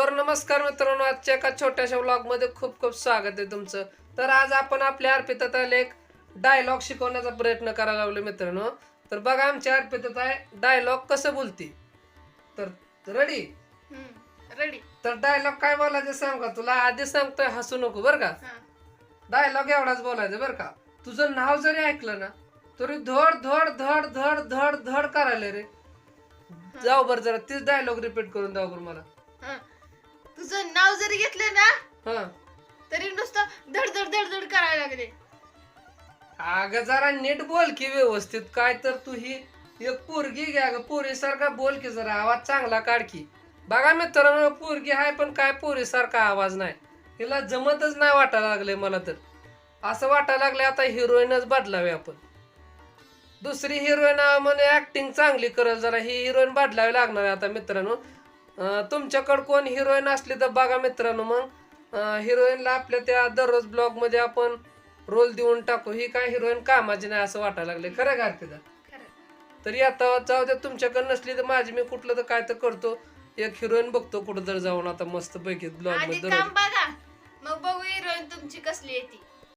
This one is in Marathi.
तर नमस्कार मित्रांनो आजच्या एका छोट्याशा व्लॉगमध्ये खूप खूप स्वागत आहे तुमचं. तर आज आपण आपल्या अर्पितात एक डायलॉग शिकवण्याचा प्रयत्न करायला लागलो मित्रांनो. तर बघा आमच्या अर्पितात आहे डायलॉग कसं बोलती? तर रेडी रेडी तर डायलॉग काय बोलायचं सांग का तुला? आधी सांगतोय हसू नको बरं का? डायलॉग एवढाच बोलायचं बरं का? तुझं नाव जरी ऐकलं ना तरी धड धड धड धड धड धड करायला रे. जाऊ बरं जरा तीच डायलॉग रिपीट करून द्या बरं मला. जरी घेतलं ना हा. तरी नुसतं धड धड धड धड करायला लागले. अगं जरा नीट बोल की व्यवस्थित. काय तर तू ही एक पोरगी घ्या ग पोरीसारखा बोल की जरा. आवाज चांगला काढ की. बघा मित्रांनो पोरगी आहे पण काय पोरीसारखा आवाज नाही. हिला जमतच नाही वाटायला लागले मला तर. असं वाटायला लागले आता हिरोईनच बदलावी आपण. दुसरी हिरोईन म्हणे ऍक्टिंग चांगली करल. जरा ही हिरोईन बदलावी लागणार आहे आता मित्रांनो. तुमच्याकडं कोण हिरोईन असली तर बघा मित्रांनो मग. हिरोईनला आपल्या त्या दररोज ब्लॉगमध्ये आपण रोल देऊन टाकू. ही काय हिरोईन कामाची नाही असं वाटायला लागले. खरं का अर्पिता? तरी आता जाऊ द्या तुमच्याकडे नसली तर माझी मी कुठलं तर काय तर करतो. एक हिरोईन बघतो कुठं तर जाऊन आता मस्त पैकी ब्लॉगमध्ये बघा. मग बघू हिरोईन तुमची कसली येते